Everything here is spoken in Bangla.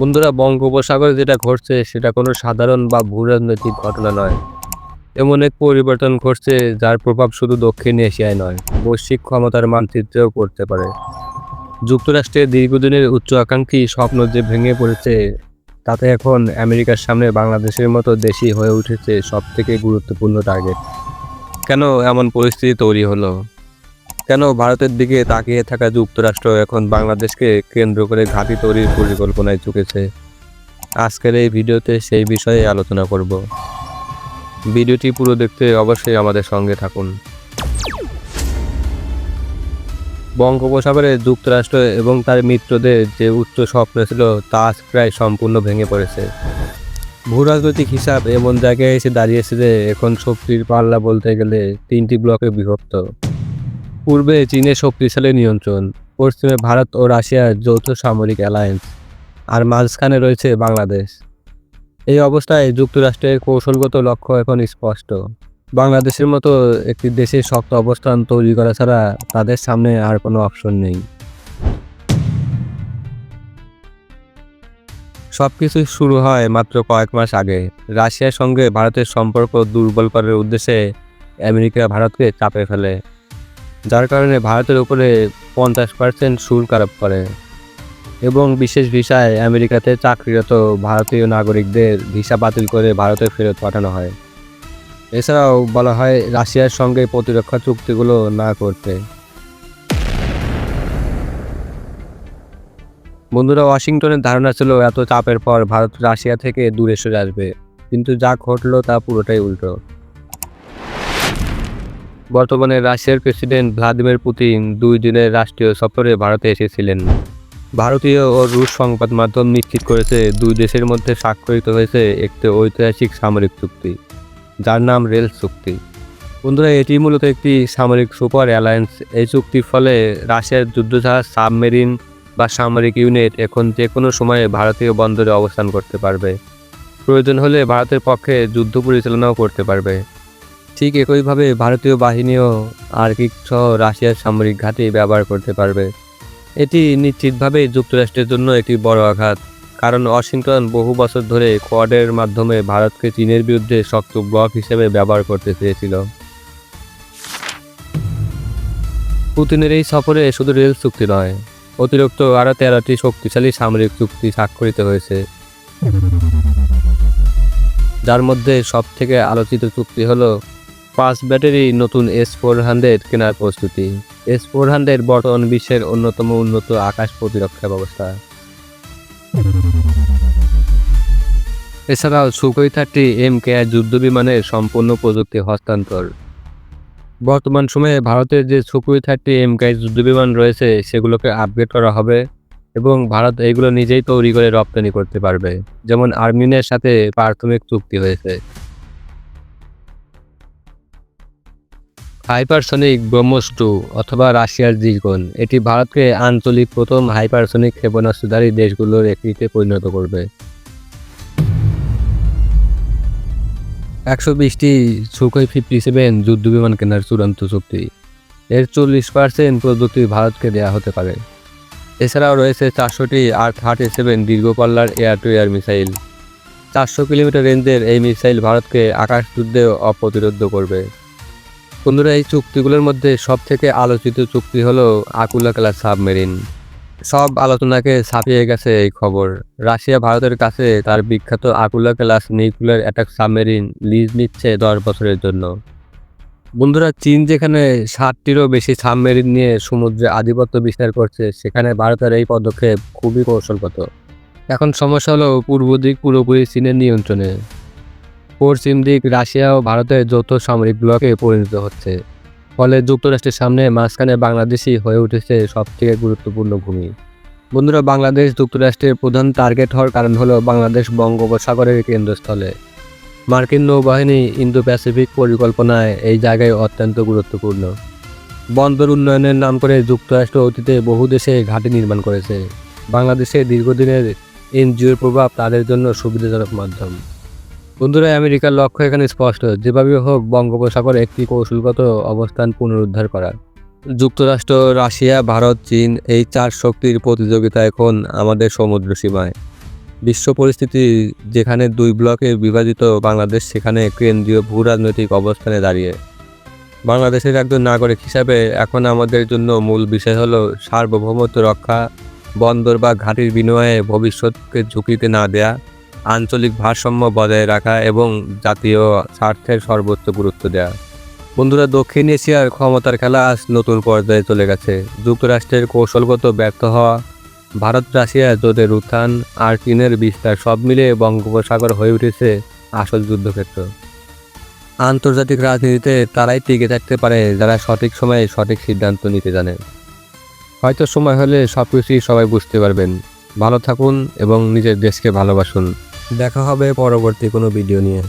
বন্ধুরা, বঙ্গোপসাগরে যেটা ঘটছে সেটা কোনো সাধারণ বা ভূরাজনৈতিক ঘটনা নয়। এমন এক পরিবর্তন ঘটছে যার প্রভাব শুধু দক্ষিণ এশিয়ায় নয়, বৈশ্বিক ক্ষমতার মানচিত্রেও পড়তে পারে। যুক্তরাষ্ট্রের দীর্ঘদিনের উচ্চ আকাঙ্ক্ষী স্বপ্ন যে ভেঙে পড়েছে, তাতে এখন আমেরিকার সামনে বাংলাদেশের মতো দেশই হয়ে উঠেছে সব থেকে গুরুত্বপূর্ণ টার্গেট কেন এমন পরিস্থিতি তৈরি হলো? কেন ভারতের দিকে তাকিয়ে থাকা যুক্তরাষ্ট্র এখন বাংলাদেশকে কেন্দ্র করে ঘাঁটি তৈরির পরিকল্পনায় চুকেছে আজকের এই ভিডিওতে সেই বিষয়ে আলোচনা করব। ভিডিওটি পুরো দেখতে অবশ্যই আমাদের সঙ্গে থাকুন। বঙ্গোপসাগরে যুক্তরাষ্ট্র এবং তার মিত্রদের যে উচ্চ স্বপ্ন ছিল, তা আজ প্রায় সম্পূর্ণ ভেঙে পড়েছে। ভূরাজনৈতিক হিসাব এমন জায়গায় এসে দাঁড়িয়েছে যে, এখন শক্তির পাল্লা বলতে গেলে তিনটি ব্লকে বিভক্ত। পূর্বে চীনের শক্তিশালী নিয়ন্ত্রণ, পশ্চিমে ভারত ও রাশিয়ার যৌথ সামরিক অ্যালায়েন্স, আর মাঝখানে রয়েছে বাংলাদেশ। এই অবস্থায় যুক্তরাষ্ট্রের কৌশলগত লক্ষ্য এখন স্পষ্ট। বাংলাদেশের মতো একটি দেশের শক্ত অবস্থান তৈরি করা ছাড়া তাদের সামনে আর কোনো অপশন নেই। সব কিছু শুরু হয় মাত্র কয়েক মাস আগে। রাশিয়ার সঙ্গে ভারতের সম্পর্ক দুর্বল করার উদ্দেশ্যে আমেরিকা ভারতকে চাপে ফেলে। যার কারণে ভারতের উপরে পঞ্চাশ পার্সেন্ট শুল্ক আরোপ করে এবং বিশেষ ভিসায় আমেরিকাতে চাকরিরত ভারতীয় নাগরিকদের ভিসা বাতিল করে ভারতে ফেরত পাঠানো হয়। এছাড়াও বলা হয় রাশিয়ার সঙ্গে প্রতিরক্ষা চুক্তিগুলো না করতে। বন্ধুরা, ওয়াশিংটনের ধারণা ছিল এত চাপের পর ভারত রাশিয়া থেকে দূরে সরে আসবে, কিন্তু যা ঘটলো তা পুরোটাই উল্টো। বর্তমানে রাশিয়ার প্রেসিডেন্ট ভ্লাদিমির পুতিন দুই দিনের রাষ্ট্রীয় সফরে ভারতে এসেছিলেন। ভারতীয় ও রুশ সংবাদ মাধ্যম নিশ্চিত করেছে দুই দেশের মধ্যে স্বাক্ষরিত হয়েছে একটি ঐতিহাসিক সামরিক চুক্তি, যার নাম রেল চুক্তি। বন্ধুরা, এটি মূলত একটি সামরিক সুপার অ্যালায়েন্স। এই চুক্তির ফলে রাশিয়ার যুদ্ধজাহাজ, সাবমেরিন বা সামরিক ইউনিট এখন যে কোনো সময়ে ভারতীয় বন্দরে অবস্থান করতে পারবে। প্রয়োজন হলে ভারতের পক্ষে যুদ্ধ পরিচালনাও করতে পারবে। ঠিক একইভাবে ভারতীয় বাহিনীও আর্কিক সহ রাশিয়ার সামরিক ঘাঁটি ব্যবহার করতে পারবে। এটি নিশ্চিতভাবে যুক্তরাষ্ট্রের জন্য একটি বড় আঘাত, কারণ ওয়াশিংটন বহু বছর ধরে কোয়াডের মাধ্যমে ভারতকে চীনের বিরুদ্ধে শক্ত ব্লক হিসেবে ব্যবহার করতে চেয়েছিল। পুতিনের এই সফরে শুধু রেল চুক্তি নয়, অতিরিক্ত আরও তেরোটি শক্তিশালী সামরিক চুক্তি স্বাক্ষরিত হয়েছে। যার মধ্যে সব থেকে আলোচিত চুক্তি হলো পাঁচ ব্যাটারি নতুন এস ফোর হান্ড্রেড কেনার প্রস্তুতি। এস ফোর হান্ড্রেড বর্তমান বিশ্বের অন্যতম উন্নত আকাশ প্রতিরক্ষা ব্যবস্থা। এছাড়াও সুখই থার্টি এম কে যুদ্ধ বিমানের সম্পূর্ণ প্রযুক্তি হস্তান্তর। বর্তমান সময়ে ভারতের যে সুখই থার্টি এম কে যুদ্ধ বিমান রয়েছে, সেগুলোকে আপগ্রেড করা হবে এবং ভারত এইগুলো নিজেই তৈরি করে রপ্তানি করতে পারবে। যেমন আর্মিনের সাথে প্রাথমিক চুক্তি হয়েছে। হাইপারসনিক ব্রহ্মস টু অথবা রাশিয়ার জিগন এটি ভারতকে আঞ্চলিক প্রথম হাইপারসনিক ক্ষেপণাস্ত্রধারী দেশগুলোর একটিতে পরিণত করবে। একশো বিশটি সুখই ফিফটি সেভেন যুদ্ধ বিমান কেনার চূড়ান্ত চুক্তি। এর চল্লিশ পার্সেন্ট প্রযুক্তি ভারতকে দেওয়া হতে পারে। এছাড়াও রয়েছে চারশোটি আর থার্টি সেভেন দীর্ঘপাল্লার এয়ার টু এয়ার মিসাইল। চারশো কিলোমিটার রেঞ্জের এই মিসাইল ভারতকে আকাশ যুদ্ধে অপ্রতিরোধ করবে। বন্ধুরা, এই চুক্তিগুলোর মধ্যে সব থেকে আলোচিত চুক্তি হলো আকুলা ক্লাস সাবমেরিন। সব আলোচনাকে ছাপিয়ে গেছে এই খবর। রাশিয়া ভারতের কাছে তার বিখ্যাত Akula class nuclear attack submarine lease নিচ্ছে দশ বছরের জন্য। বন্ধুরা, চীন যেখানে ষাটটিরও বেশি সাবমেরিন নিয়ে সমুদ্রে আধিপত্য বিস্তার করছে, সেখানে ভারতের এই পদক্ষেপ খুবই কৌশলগত। এখন সমস্যা হলো পূর্ব দিক পুরোপুরি চীনের নিয়ন্ত্রণে। পশ্চিম দিক রাশিয়া ও ভারতের যৌথ সামরিক ব্লকে পরিণত হচ্ছে। ফলে যুক্তরাষ্ট্রের সামনে মাঝখানে বাংলাদেশই হয়ে উঠেছে সবথেকে গুরুত্বপূর্ণ ভূমি। বন্ধুরা, বাংলাদেশ যুক্তরাষ্ট্রের প্রধান টার্গেট হওয়ার কারণ হলো বাংলাদেশ বঙ্গোপসাগরের কেন্দ্রস্থলে। মার্কিন নৌবাহিনী ইন্দো প্যাসিফিক পরিকল্পনায় এই জায়গায় অত্যন্ত গুরুত্বপূর্ণ। বন্দর উন্নয়নের নাম করে যুক্তরাষ্ট্র অতীতে বহু দেশে ঘাঁটি নির্মাণ করেছে। বাংলাদেশে দীর্ঘদিনের এনজিওর প্রভাব তাদের জন্য সুবিধাজনক মাধ্যম। বন্ধুরা, আমেরিকার লক্ষ্য এখানে স্পষ্ট। যেভাবে হোক, বঙ্গোপসাগর একটি কৌশলগত অবস্থান পুনরুদ্ধার করা যুক্তরাষ্ট্র, রাশিয়া, ভারত, চীন এই চার শক্তির প্রতিযোগিতা এখন আমাদের সমুদ্র সীমায়। বিশ্ব পরিস্থিতি, যেখানে দুই ব্লকে বিভাজিত বাংলাদেশ, সেখানে কেন্দ্রীয় ভূ রাজনৈতিক অবস্থানে দাঁড়িয়ে। বাংলাদেশের একজন নাগরিক হিসাবে এখন আমাদের জন্য মূল বিষয় হলো সার্বভৌমত্ব রক্ষা, বন্দর বা ঘাঁটির বিনিময়ে ভবিষ্যৎকে ঝুঁকিতে না দেয়া। আঞ্চলিক ভারসাম্য বজায় রাখা এবং জাতীয় স্বার্থের সর্বোচ্চ গুরুত্ব দেওয়া বন্ধুরা, দক্ষিণ এশিয়ার ক্ষমতার খেলা আজ নতুন পর্যায়ে চলে গেছে। যুক্তরাষ্ট্রের কৌশলগত ব্যর্থ হওয়া, ভারত রাশিয়া জোটের উত্থান আর চীনের বিস্তার সব মিলিয়ে বঙ্গোপসাগর হয়ে উঠেছে আসল যুদ্ধক্ষেত্র। আন্তর্জাতিক রাজনীতিতে তারাই টিকে থাকতে পারে যারা সঠিক সময়ে সঠিক সিদ্ধান্ত নিতে জানে। হয়তো সময় হলে সব কিছুই সবাই বুঝতে পারবেন। ভালো থাকুন এবং নিজের দেশকে ভালোবাসুন। দেখা হবে পরবর্তী কোনো ভিডিও নিয়ে।